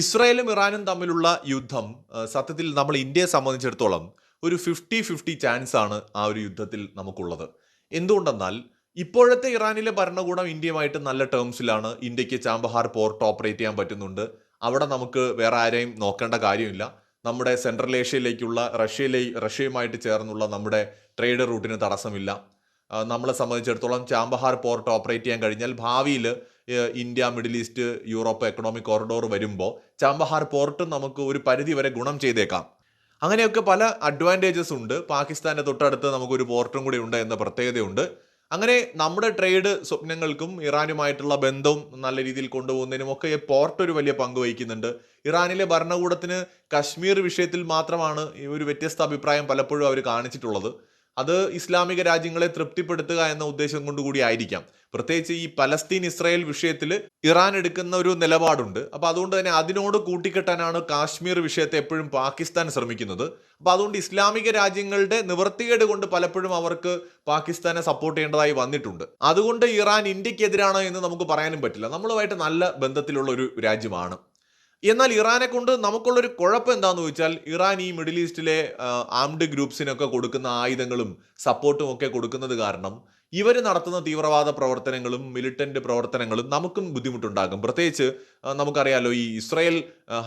ഇസ്രായേലും ഇറാനും തമ്മിലുള്ള യുദ്ധം സത്യത്തിൽ നമ്മൾ ഇന്ത്യയെ സംബന്ധിച്ചിടത്തോളം ഒരു ഫിഫ്റ്റി ഫിഫ്റ്റി ചാൻസ് ആണ് ആ ഒരു യുദ്ധത്തിൽ നമുക്കുള്ളത്. എന്തുകൊണ്ടെന്നാൽ ഇപ്പോഴത്തെ ഇറാനിലെ ഭരണകൂടം ഇന്ത്യയുമായിട്ട് നല്ല ടേംസിലാണ് ഇന്ത്യയ്ക്ക് ചാമ്പഹാർ പോർട്ട് ഓപ്പറേറ്റ് ചെയ്യാൻ പറ്റുന്നുണ്ട്. അവിടെ നമുക്ക് വേറെ ആരെയും നോക്കേണ്ട കാര്യമില്ല. നമ്മുടെ സെൻട്രൽ ഏഷ്യയിലേക്കുള്ള റഷ്യയിലെ റഷ്യയുമായിട്ട് ചേർന്നുള്ള നമ്മുടെ ട്രേഡ് റൂട്ടിന് തടസ്സമില്ല. നമ്മളെ സംബന്ധിച്ചിടത്തോളം ചാമ്പഹാർ പോർട്ട് ഓപ്പറേറ്റ് ചെയ്യാൻ കഴിഞ്ഞാൽ ഭാവിയിൽ India middle east Europe economic corridor വരുമ്പോൾ ചാമ്പഹാർ പോർട്ട് നമുക്ക് ഒരു പരിധി വരെ ഗുണം ചെയ്തേക്കാം. അങ്ങനെയൊക്കെ പല അഡ്വാന്റേജസ് ഉണ്ട്. പാകിസ്ഥാന്റെ തൊട്ടടുത്ത് നമുക്കൊരു പോർട്ടും കൂടി ഉണ്ട് എന്ന പ്രത്യേകതയുണ്ട്. അങ്ങനെ നമ്മുടെ ട്രേഡ് സ്വപ്നങ്ങൾക്കും ഇറാനുമായിട്ടുള്ള ബന്ധവും നല്ല രീതിയിൽ കൊണ്ടുപോകുന്നതിനും ഒക്കെ ഈ പോർട്ട് ഒരു വലിയ പങ്ക് വഹിക്കുന്നുണ്ട്. ഇറാനിലെ ഭരണകൂടത്തിന് കശ്മീർ വിഷയത്തിൽ മാത്രമാണ് ഈ ഒരു വ്യത്യസ്ത അഭിപ്രായം പലപ്പോഴും അവർ കാണിച്ചിട്ടുള്ളത്. അത് ഇസ്ലാമിക രാജ്യങ്ങളെ തൃപ്തിപ്പെടുത്തുക എന്ന ഉദ്ദേശം കൊണ്ടുകൂടി ആയിരിക്കാം. പ്രത്യേകിച്ച് ഈ പലസ്തീൻ ഇസ്രായേൽ വിഷയത്തിൽ ഇറാൻ എടുക്കുന്ന ഒരു നിലപാടുണ്ട്. അപ്പോൾ അതുകൊണ്ട് തന്നെ അതിനോട് കൂട്ടിക്കെട്ടാനാണ് കാശ്മീർ വിഷയത്തെ എപ്പോഴും പാകിസ്ഥാൻ ശ്രമിക്കുന്നത്. അപ്പോൾ അതുകൊണ്ട് ഇസ്ലാമിക രാജ്യങ്ങളുടെ നിവൃത്തികേട് കൊണ്ട് പലപ്പോഴും അവർക്ക് പാകിസ്ഥാനെ സപ്പോർട്ട് ചെയ്യേണ്ടതായി വന്നിട്ടുണ്ട്. അതുകൊണ്ട് ഇറാൻ ഇന്ത്യക്കെതിരാണ് എന്ന് നമുക്ക് പറയാനും പറ്റില്ല. നമ്മളുമായിട്ട് നല്ല ബന്ധത്തിലുള്ള ഒരു രാജ്യമാണ്. എന്നാൽ ഇറാനെ കൊണ്ട് നമുക്കുള്ളൊരു കുഴപ്പം എന്താന്ന് വെച്ചാൽ ഇറാൻ ഈ മിഡിൽ ഈസ്റ്റിലെ ആംഡ് ഗ്രൂപ്പ്സിനൊക്കെ കൊടുക്കുന്ന ആയുധങ്ങളും സപ്പോർട്ടും ഒക്കെ കൊടുക്കുന്നത് കാരണം ഇവർ നടത്തുന്ന തീവ്രവാദ പ്രവർത്തനങ്ങളും മിലിറ്റന്റ് പ്രവർത്തനങ്ങളും നമുക്കും ബുദ്ധിമുട്ടുണ്ടാകും പ്രത്യേകിച്ച് നമുക്കറിയാലോ ഈ ഇസ്രായേൽ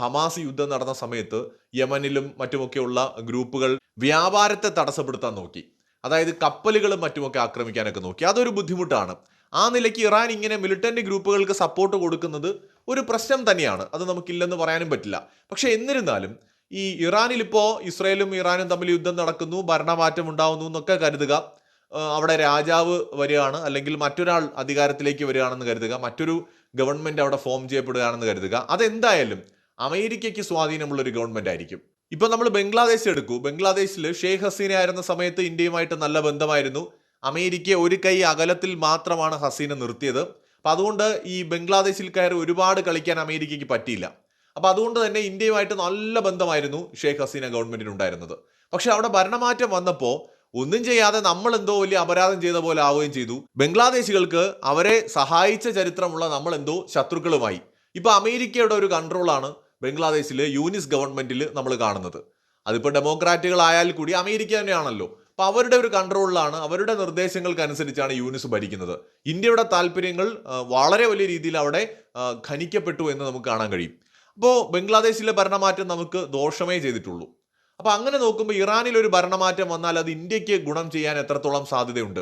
ഹമാസ് യുദ്ധം നടന്ന സമയത്ത് യമനിലും മറ്റുമൊക്കെയുള്ള ഗ്രൂപ്പുകൾ വ്യാപാരത്തെ തടസ്സപ്പെടുത്താൻ നോക്കി. അതായത് കപ്പലുകളും മറ്റുമൊക്കെ ആക്രമിക്കാനൊക്കെ നോക്കി. അതൊരു ബുദ്ധിമുട്ടാണ്. ആ നിലയ്ക്ക് ഇറാൻ ഇങ്ങനെ മിലിറ്റന്റ് ഗ്രൂപ്പുകൾക്ക് സപ്പോർട്ട് കൊടുക്കുന്നത് ഒരു പ്രശ്നം തന്നെയാണ്. അത് നമുക്കില്ലെന്ന് പറയാനും പറ്റില്ല. പക്ഷേ എന്നിരുന്നാലും ഈ ഇറാനിൽ ഇപ്പോൾ ഇസ്രയേലും ഇറാനും തമ്മിൽ യുദ്ധം നടക്കുന്നു ഭരണമാറ്റം ഉണ്ടാവുന്നു എന്നൊക്കെ കരുതുക. അവിടെ രാജാവ് വരികയാണ്. അല്ലെങ്കിൽ മറ്റൊരാൾ അധികാരത്തിലേക്ക് വരികയാണെന്ന് കരുതുക. മറ്റൊരു ഗവൺമെന്റ് അവിടെ ഫോം ചെയ്യപ്പെടുകയാണെന്ന് കരുതുക. അതെന്തായാലും അമേരിക്കയ്ക്ക് സ്വാധീനമുള്ള ഒരു ഗവൺമെന്റ് ആയിരിക്കും. ഇപ്പൊ നമ്മൾ ബംഗ്ലാദേശ് എടുക്കൂ. ബംഗ്ലാദേശിൽ ഷെയ്ഖ് ഹസീന ആയിരുന്ന സമയത്ത് ഇന്ത്യയുമായിട്ട് നല്ല ബന്ധമായിരുന്നു. അമേരിക്ക ഒരു കൈ അകലത്തിൽ മാത്രമാണ് ഹസീന നിർത്തിയത്. അപ്പം അതുകൊണ്ട് ഈ ബംഗ്ലാദേശിൽ കയറി ഒരുപാട് കളിക്കാൻ അമേരിക്കയ്ക്ക് പറ്റിയില്ല. അപ്പം അതുകൊണ്ട് തന്നെ ഇന്ത്യയുമായിട്ട് നല്ല ബന്ധമായിരുന്നു ഷെയ്ഖ് ഹസീന ഗവൺമെന്റിന് ഉണ്ടായിരുന്നത്. പക്ഷെ അവിടെ ഭരണമാറ്റം വന്നപ്പോൾ ഒന്നും ചെയ്യാതെ നമ്മൾ എന്തോ വലിയ അപരാധം ചെയ്ത പോലെ ആവുകയും ചെയ്തു. ബംഗ്ലാദേശികൾക്ക് അവരെ സഹായിച്ച ചരിത്രമുള്ള നമ്മൾ എന്തോ ശത്രുക്കളുമായി. ഇപ്പൊ അമേരിക്കയുടെ ഒരു കൺട്രോളാണ് ബംഗ്ലാദേശിലെ യൂനിസ് ഗവൺമെന്റിൽ നമ്മൾ കാണുന്നത്. അതിപ്പോൾ ഡെമോക്രാറ്റുകളായാൽ കൂടി അമേരിക്ക തന്നെയാണല്ലോ. അപ്പൊ അവരുടെ ഒരു കൺട്രോളിലാണ് അവരുടെ നിർദ്ദേശങ്ങൾക്കനുസരിച്ചാണ് യൂനിസ് ഭരിക്കുന്നത്. ഇന്ത്യയുടെ താല്പര്യങ്ങൾ വളരെ വലിയ രീതിയിൽ അവിടെ ഖനിക്കപ്പെട്ടു എന്ന് നമുക്ക് കാണാൻ കഴിയും. അപ്പോൾ ബംഗ്ലാദേശിലെ ഭരണമാറ്റം നമുക്ക് ദോഷമേ ചെയ്തിട്ടുള്ളൂ. അപ്പൊ അങ്ങനെ നോക്കുമ്പോൾ ഇറാനിൽ ഒരു ഭരണമാറ്റം വന്നാൽ അത് ഇന്ത്യയ്ക്ക് ഗുണം ചെയ്യാൻ എത്രത്തോളം സാധ്യതയുണ്ട്?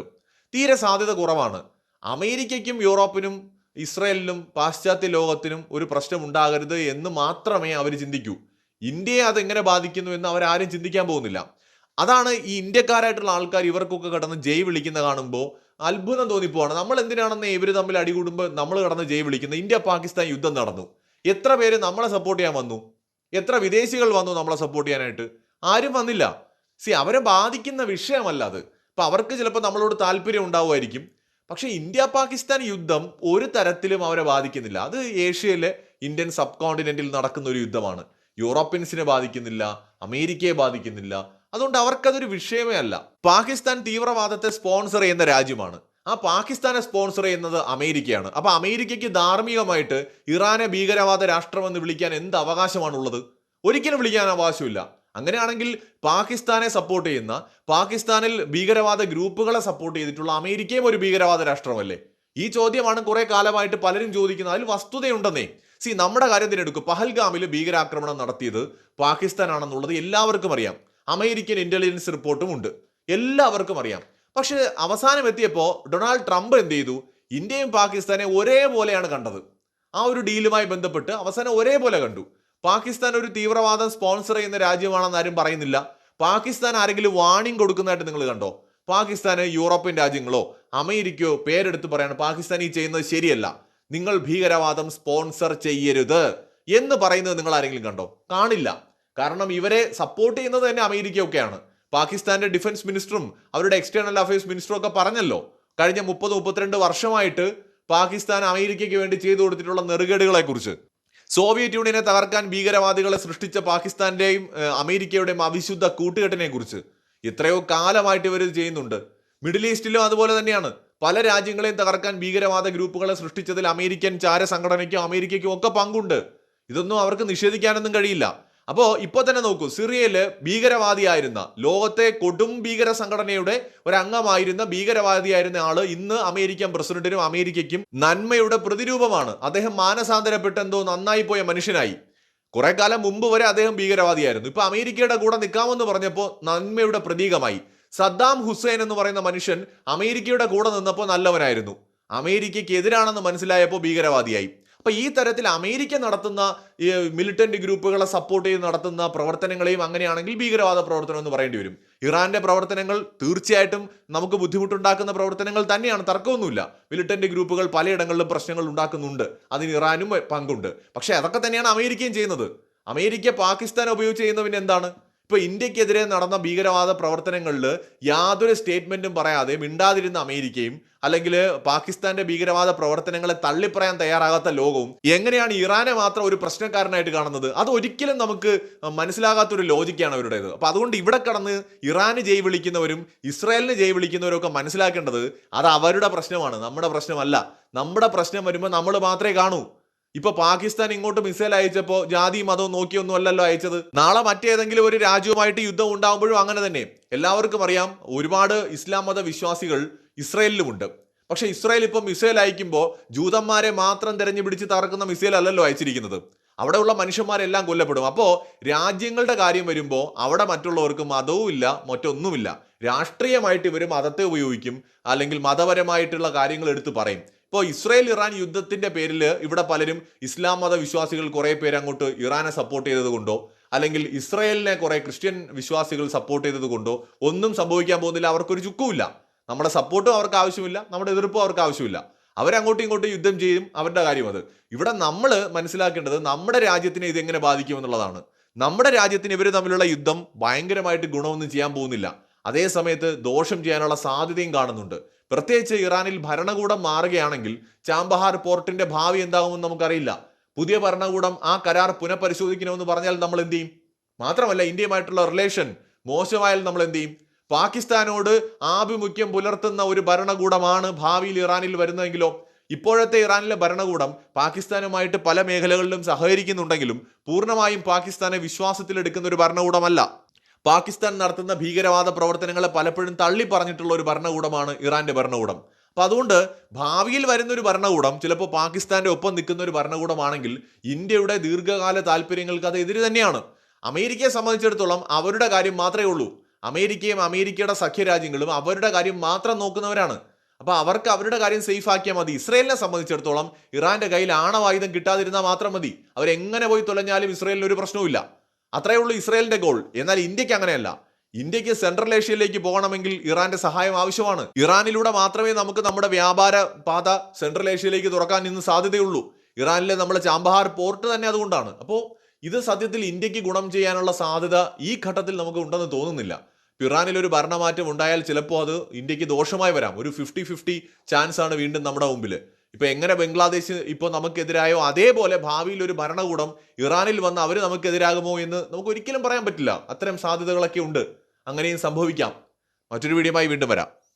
തീരെ സാധ്യത കുറവാണ്. അമേരിക്കയ്ക്കും യൂറോപ്പിനും ഇസ്രയേലിനും പാശ്ചാത്യ ലോകത്തിനും ഒരു പ്രശ്നം ഉണ്ടാകരുത് എന്ന് മാത്രമേ അവർ ചിന്തിക്കൂ. ഇന്ത്യയെ അതെങ്ങനെ ബാധിക്കുന്നു എന്ന് അവരാരും ചിന്തിക്കാൻ പോകുന്നില്ല. അതാണ് ഈ ഇന്ത്യക്കാരായിട്ടുള്ള ആൾക്കാർ ഇവർക്കൊക്കെ കിടന്ന് ജയ് വിളിക്കുന്ന കാണുമ്പോൾ അത്ഭുതം തോന്നിപ്പോവാണ്. നമ്മൾ എന്തിനാണെന്ന് ഇവർ തമ്മിൽ അടികൂടുമ്പോൾ നമ്മൾ കടന്ന് ജയ് വിളിക്കുന്നത്? ഇന്ത്യ പാകിസ്ഥാൻ യുദ്ധം നടന്നു. എത്ര പേര് നമ്മളെ സപ്പോർട്ട് ചെയ്യാൻ വന്നു? എത്ര വിദേശികൾ വന്നു നമ്മളെ സപ്പോർട്ട് ചെയ്യാനായിട്ട്? ആരും വന്നില്ല. സി അവരെ ബാധിക്കുന്ന വിഷയമല്ല അത്. അപ്പം അവർക്ക് ചിലപ്പോൾ നമ്മളോട് താല്പര്യം ഉണ്ടാവുമായിരിക്കും. പക്ഷേ ഇന്ത്യ പാകിസ്ഥാൻ യുദ്ധം ഒരു തരത്തിലും അവരെ ബാധിക്കുന്നില്ല. അത് ഏഷ്യയിലെ ഇന്ത്യൻ സബ് കോണ്ടിനെന്റിൽ നടക്കുന്ന ഒരു യുദ്ധമാണ്. യൂറോപ്യൻസിനെ ബാധിക്കുന്നില്ല അമേരിക്കയെ ബാധിക്കുന്നില്ല. അതുകൊണ്ട് അവർക്കതൊരു വിഷയമേ അല്ല. പാകിസ്ഥാൻ തീവ്രവാദത്തെ സ്പോൺസർ ചെയ്യുന്ന രാജ്യമാണ്. ആ പാകിസ്ഥാനെ സ്പോൺസർ ചെയ്യുന്നത് അമേരിക്കയാണ്. അപ്പോൾ അമേരിക്കയ്ക്ക് ധാർമ്മികമായിട്ട് ഇറാനെ ഭീകരവാദ രാഷ്ട്രമെന്ന് വിളിക്കാൻ എന്ത് അവകാശമാണുള്ളത്? ഒരിക്കലും വിളിക്കാൻ അവകാശമില്ല. അങ്ങനെയാണെങ്കിൽ പാകിസ്ഥാനെ സപ്പോർട്ട് ചെയ്യുന്ന പാകിസ്ഥാനിൽ ഭീകരവാദ ഗ്രൂപ്പുകളെ സപ്പോർട്ട് ചെയ്തിട്ടുള്ള അമേരിക്കയും ഒരു ഭീകരവാദ രാഷ്ട്രമല്ലേ? ഈ ചോദ്യമാണ് കുറെ കാലമായിട്ട് പലരും ചോദിക്കുന്നത് അതിൽ വസ്തുതയുണ്ടെന്നേ. സി നമ്മുടെ കാര്യത്തിനെടുക്കും പഹൽഗാമിൽ ഭീകരാക്രമണം നടത്തിയത് പാകിസ്ഥാനാണെന്നുള്ളത് എല്ലാവർക്കും അറിയാം. അമേരിക്കൻ ഇന്റലിജൻസ് റിപ്പോർട്ടും ഉണ്ട്. എല്ലാവർക്കും അറിയാം. പക്ഷെ അവസാനം എത്തിയപ്പോൾ ഡൊണാൾഡ് ട്രംപ് എന്ത് ചെയ്തു? ഇന്ത്യയും പാകിസ്ഥാനെ ഒരേപോലെയാണ് കണ്ടത്. ആ ഒരു ഡീലുമായി ബന്ധപ്പെട്ട് അവസാനം ഒരേപോലെ കണ്ടു. പാകിസ്ഥാൻ ഒരു തീവ്രവാദം സ്പോൺസർ ചെയ്യുന്ന രാജ്യമാണെന്ന് ആരും പറയുന്നില്ല. പാകിസ്ഥാൻ ആരെങ്കിലും വാണിംഗ് കൊടുക്കുന്നതായിട്ട് നിങ്ങൾ കണ്ടോ? പാകിസ്ഥാന് യൂറോപ്യൻ രാജ്യങ്ങളോ അമേരിക്കയോ പേരെടുത്ത് പറയാണ് പാകിസ്ഥാൻ ഈ ചെയ്യുന്നത് ശരിയല്ല. നിങ്ങൾ ഭീകരവാദം സ്പോൺസർ ചെയ്യരുത്. എന്ന് പറയുന്നത് നിങ്ങൾ ആരെങ്കിലും കണ്ടോ? കാണില്ല. കാരണം ഇവരെ സപ്പോർട്ട് ചെയ്യുന്നത് തന്നെ അമേരിക്കയൊക്കെയാണ്. പാകിസ്ഥാന്റെ ഡിഫൻസ് മിനിസ്റ്ററും അവരുടെ എക്സ്റ്റേണൽ അഫയേഴ്സ് മിനിസ്റ്ററും ഒക്കെ പറഞ്ഞല്ലോ. കഴിഞ്ഞ മുപ്പത് മുപ്പത്തിരണ്ട് വർഷമായിട്ട് പാകിസ്ഥാൻ അമേരിക്കയ്ക്ക് വേണ്ടി ചെയ്തു കൊടുത്തിട്ടുള്ള നെറുകേടുകളെ കുറിച്ച് സോവിയറ്റ് യൂണിയനെ തകർക്കാൻ ഭീകരവാദികളെ സൃഷ്ടിച്ച പാകിസ്ഥാന്റെയും അമേരിക്കയുടെയും അവിശുദ്ധ കൂട്ടുകെട്ടിനെ കുറിച്ച് എത്രയോ കാലമായിട്ട് ഇവർ ചെയ്യുന്നുണ്ട്. മിഡിൽ ഈസ്റ്റിലും അതുപോലെ തന്നെയാണ്. പല രാജ്യങ്ങളെയും തകർക്കാൻ ഭീകരവാദ ഗ്രൂപ്പുകളെ സൃഷ്ടിച്ചതിൽ അമേരിക്കൻ ചാര സംഘടനയ്ക്കും അമേരിക്കയ്ക്കും ഒക്കെ പങ്കുണ്ട്. ഇതൊന്നും അവർക്ക് നിഷേധിക്കാനൊന്നും കഴിയില്ല. അപ്പോൾ ഇപ്പോൾ തന്നെ നോക്കൂ സിറിയയിൽ ഭീകരവാദിയായിരുന്ന ലോകത്തെ കൊടും ഭീകര സംഘടനയുടെ ഒരു അംഗമായിരുന്ന ഭീകരവാദിയായിരുന്ന ആൾ ഇന്ന് അമേരിക്കൻ പ്രസിഡന്റിനും അമേരിക്കയ്ക്കും നന്മയുടെ പ്രതിരൂപമാണ്. അദ്ദേഹം മാനസാന്തരപ്പെട്ട് എന്തോ നന്നായി പോയ മനുഷ്യനായി. കുറെ കാലം മുമ്പ് വരെ അദ്ദേഹം ഭീകരവാദിയായിരുന്നു. ഇപ്പൊ അമേരിക്കയുടെ കൂടെ നിൽക്കാമെന്ന് പറഞ്ഞപ്പോൾ നന്മയുടെ പ്രതീകമായി. സദ്ദാം ഹുസൈൻ എന്ന് പറയുന്ന മനുഷ്യൻ അമേരിക്കയുടെ കൂടെ നിന്നപ്പോൾ നല്ലവനായിരുന്നു. അമേരിക്കയ്ക്ക് എതിരാണെന്ന് മനസ്സിലായപ്പോൾ ഭീകരവാദിയായി. അപ്പൊ ഈ തരത്തിൽ അമേരിക്ക നടത്തുന്ന ഈ മിലിറ്റന്റ് ഗ്രൂപ്പുകളെ സപ്പോർട്ട് ചെയ്ത് നടത്തുന്ന പ്രവർത്തനങ്ങളെയും അങ്ങനെയാണെങ്കിൽ ഭീകരവാദ പ്രവർത്തനം എന്ന് പറയേണ്ടി വരും. ഇറാന്റെ പ്രവർത്തനങ്ങൾ തീർച്ചയായിട്ടും നമുക്ക് ബുദ്ധിമുട്ടുണ്ടാക്കുന്ന പ്രവർത്തനങ്ങൾ തന്നെയാണ്. തർക്കമൊന്നുമില്ല. മിലിറ്റന്റ് ഗ്രൂപ്പുകൾ പലയിടങ്ങളിലും പ്രശ്നങ്ങൾ ഉണ്ടാക്കുന്നുണ്ട്. അതിന് ഇറാനും പങ്കുണ്ട്. പക്ഷെ അതൊക്കെ തന്നെയാണ് അമേരിക്കയും ചെയ്യുന്നത്. അമേരിക്ക പാകിസ്ഥാൻ ഉപയോഗിച്ച് ചെയ്യുന്ന പിന്നെ എന്താണ്? ഇപ്പൊ ഇന്ത്യക്കെതിരെ നടന്ന ഭീകരവാദ പ്രവർത്തനങ്ങളിൽ യാതൊരു സ്റ്റേറ്റ്മെന്റും പറയാതെ മിണ്ടാതിരുന്ന അമേരിക്കയും അല്ലെങ്കിൽ പാകിസ്ഥാന്റെ ഭീകരവാദ പ്രവർത്തനങ്ങളെ തള്ളിപ്പറയാൻ തയ്യാറാകാത്ത ലോകവും എങ്ങനെയാണ് ഇറാനെ മാത്രം ഒരു പ്രശ്നക്കാരനായിട്ട് കാണുന്നത്? അത് ഒരിക്കലും നമുക്ക് മനസ്സിലാകാത്ത ഒരു ലോജിക്കാണ് അവരുടേത്. അപ്പോൾ അതുകൊണ്ട് ഇവിടെ കടന്ന് ഇറാന് ജയ് വിളിക്കുന്നവരും ഇസ്രായേലിന് ജയ് വിളിക്കുന്നവരും ഒക്കെ മനസ്സിലാക്കേണ്ടത് അത് അവരുടെ പ്രശ്നമാണ്. നമ്മുടെ പ്രശ്നമല്ല. നമ്മുടെ പ്രശ്നം വരുമ്പോൾ നമ്മൾ മാത്രമേ കാണൂ. ഇപ്പൊ പാകിസ്ഥാൻ ഇങ്ങോട്ട് മിസൈൽ അയച്ചപ്പോ ജാതി മതവും നോക്കിയൊന്നും അല്ലല്ലോ അയച്ചത്. നാളെ മറ്റേതെങ്കിലും ഒരു രാജ്യവുമായിട്ട് യുദ്ധം ഉണ്ടാകുമ്പോഴും അങ്ങനെ തന്നെ. എല്ലാവർക്കും അറിയാം ഒരുപാട് ഇസ്ലാം മത വിശ്വാസികൾ ഇസ്രയേലിലുമുണ്ട്. പക്ഷെ ഇസ്രായേൽ ഇപ്പോൾ മിസൈൽ അയക്കുമ്പോൾ ജൂതന്മാരെ മാത്രം തെരഞ്ഞു പിടിച്ച് തറക്കുന്ന മിസൈൽ അല്ലല്ലോ അയച്ചിരിക്കുന്നത്. അവിടെയുള്ള മനുഷ്യന്മാരെല്ലാം കൊല്ലപ്പെടും. അപ്പോൾ രാജ്യങ്ങളുടെ കാര്യം വരുമ്പോൾ അവിടെ മറ്റുള്ളവർക്ക് മതവും ഇല്ല മറ്റൊന്നുമില്ല. രാഷ്ട്രീയമായിട്ട് ഇവർ മതത്തെ ഉപയോഗിക്കും അല്ലെങ്കിൽ മതപരമായിട്ടുള്ള കാര്യങ്ങൾ എടുത്ത് പറയും. ഇപ്പോൾ ഇസ്രായേൽ ഇറാൻ യുദ്ധത്തിന്റെ പേരിൽ ഇവിടെ പലരും ഇസ്ലാം മത വിശ്വാസികൾ കുറെ പേര് അങ്ങോട്ട് ഇറാനെ സപ്പോർട്ട് ചെയ്തത് കൊണ്ടോ അല്ലെങ്കിൽ ഇസ്രായേലിനെ കുറേ ക്രിസ്ത്യൻ വിശ്വാസികൾ സപ്പോർട്ട് ചെയ്തത് കൊണ്ടോ ഒന്നും സംഭവിക്കാൻ പോകുന്നില്ല. അവർക്കൊരു ചുക്കുമില്ല. നമ്മുടെ സപ്പോർട്ടും അവർക്ക് ആവശ്യമില്ല. നമ്മുടെ എതിർപ്പും അവർക്ക് ആവശ്യമില്ല. അവരങ്ങോട്ടും ഇങ്ങോട്ടും യുദ്ധം ചെയ്യും. അവരുടെ കാര്യം അത്. ഇവിടെ നമ്മൾ മനസ്സിലാക്കേണ്ടത് നമ്മുടെ രാജ്യത്തിനെ ഇത് എങ്ങനെ ബാധിക്കും എന്നുള്ളതാണ്. നമ്മുടെ രാജ്യത്തിന് ഇവർ തമ്മിലുള്ള യുദ്ധം ഭയങ്കരമായിട്ട് ഗുണമൊന്നും ചെയ്യാൻ പോകുന്നില്ല. അതേ സമയത്ത് ദോഷം ചെയ്യാനുള്ള സാധ്യതയും കാണുന്നുണ്ട്. പ്രത്യേകിച്ച് ഇറാനിൽ ഭരണകൂടം മാറുകയാണെങ്കിൽ ചാമ്പഹാർ പോർട്ടിന്റെ ഭാവി എന്താകുമെന്ന് നമുക്കറിയില്ല. പുതിയ ഭരണകൂടം ആ കരാർ പുനഃപരിശോധിക്കണമെന്ന് പറഞ്ഞാൽ നമ്മൾ എന്ത് ചെയ്യും? മാത്രമല്ല ഇന്ത്യയുമായിട്ടുള്ള റിലേഷൻ മോശമായാൽ നമ്മൾ എന്ത് ചെയ്യും? പാകിസ്ഥാനോട് ആഭിമുഖ്യം പുലർത്തുന്ന ഒരു ഭരണകൂടമാണ് ഭാവിയിൽ ഇറാനിൽ വരുന്നതെങ്കിലോ ഇപ്പോഴത്തെ ഇറാനിലെ ഭരണകൂടം പാകിസ്ഥാനുമായിട്ട് പല മേഖലകളിലും സഹകരിക്കുന്നുണ്ടെങ്കിലും പൂർണമായും പാകിസ്ഥാനെ വിശ്വാസത്തിലെടുക്കുന്ന ഒരു ഭരണകൂടമല്ല. പാകിസ്ഥാൻ നടത്തുന്ന ഭീകരവാദ പ്രവർത്തനങ്ങളെ പലപ്പോഴും തള്ളി പറഞ്ഞിട്ടുള്ള ഒരു ഭരണകൂടമാണ് ഇറാന്റെ ഭരണകൂടം. അപ്പൊ അതുകൊണ്ട് ഭാവിയിൽ വരുന്ന ഒരു ഭരണകൂടം ചിലപ്പോൾ പാകിസ്ഥാന്റെ ഒപ്പം നിൽക്കുന്ന ഒരു ഭരണകൂടമാണെങ്കിൽ ഇന്ത്യയുടെ ദീർഘകാല താല്പര്യങ്ങൾക്ക് അത് എതിര് തന്നെയാണ്. അമേരിക്കയെ സംബന്ധിച്ചിടത്തോളം അവരുടെ കാര്യം മാത്രമേ ഉള്ളൂ. അമേരിക്കയും അമേരിക്കയുടെ സഖ്യരാജ്യങ്ങളും അവരുടെ കാര്യം മാത്രം നോക്കുന്നവരാണ്. അപ്പൊ അവർക്ക് അവരുടെ കാര്യം സേഫ് ആക്കിയാൽ മതി. ഇസ്രയേലിനെ സംബന്ധിച്ചിടത്തോളം ഇറാന്റെ കയ്യിൽ ആണവായുധം കിട്ടാതിരുന്നാൽ മാത്രം മതി. അവരെങ്ങനെ പോയി തുലഞ്ഞാലും ഇസ്രയേലിന് ഒരു പ്രശ്നവുമില്ല. അത്രയേ ഉള്ളൂ ഇസ്രയേലിന്റെ ഗോൾ. എന്നാൽ ഇന്ത്യയ്ക്ക് അങ്ങനെയല്ല. ഇന്ത്യയ്ക്ക് സെൻട്രൽ ഏഷ്യയിലേക്ക് പോകണമെങ്കിൽ ഇറാന്റെ സഹായം ആവശ്യമാണ്. ഇറാനിലൂടെ മാത്രമേ നമുക്ക് നമ്മുടെ വ്യാപാര പാത സെൻട്രൽ ഏഷ്യയിലേക്ക് തുറക്കാൻ ഇന്ന് സാധ്യതയുള്ളൂ. ഇറാനിലെ നമ്മുടെ ചാമ്പഹാർ പോർട്ട് തന്നെ അതുകൊണ്ടാണ്. അപ്പോൾ ഇത് സത്യത്തിൽ ഇന്ത്യയ്ക്ക് ഗുണം ചെയ്യാനുള്ള സാധ്യത ഈ ഘട്ടത്തിൽ നമുക്ക് ഉണ്ടെന്ന് തോന്നുന്നില്ല. ഇറാനിൽ ഒരു ഭരണമാറ്റം ഉണ്ടായാൽ ചിലപ്പോൾ അത് ഇന്ത്യയ്ക്ക് ദോഷമായി വരാം. ഒരു ഫിഫ്റ്റി ഫിഫ്റ്റി ചാൻസ് ആണ് വീണ്ടും നമ്മുടെ മുമ്പിൽ ഇപ്പൊ എങ്ങനെ ബംഗ്ലാദേശ് ഇപ്പോൾ നമുക്കെതിരായോ? അതേപോലെ ഭാവിയിൽ ഒരു ഭരണകൂടം ഇറാനിൽ വന്ന് അവർ നമുക്കെതിരാകുമോ എന്ന് നമുക്ക് ഒരിക്കലും പറയാൻ പറ്റില്ല. അത്തരം സാധ്യതകളൊക്കെ ഉണ്ട്. അങ്ങനെയും സംഭവിക്കാം. മറ്റൊരു വീഡിയോയുമായി വീണ്ടും വരാം.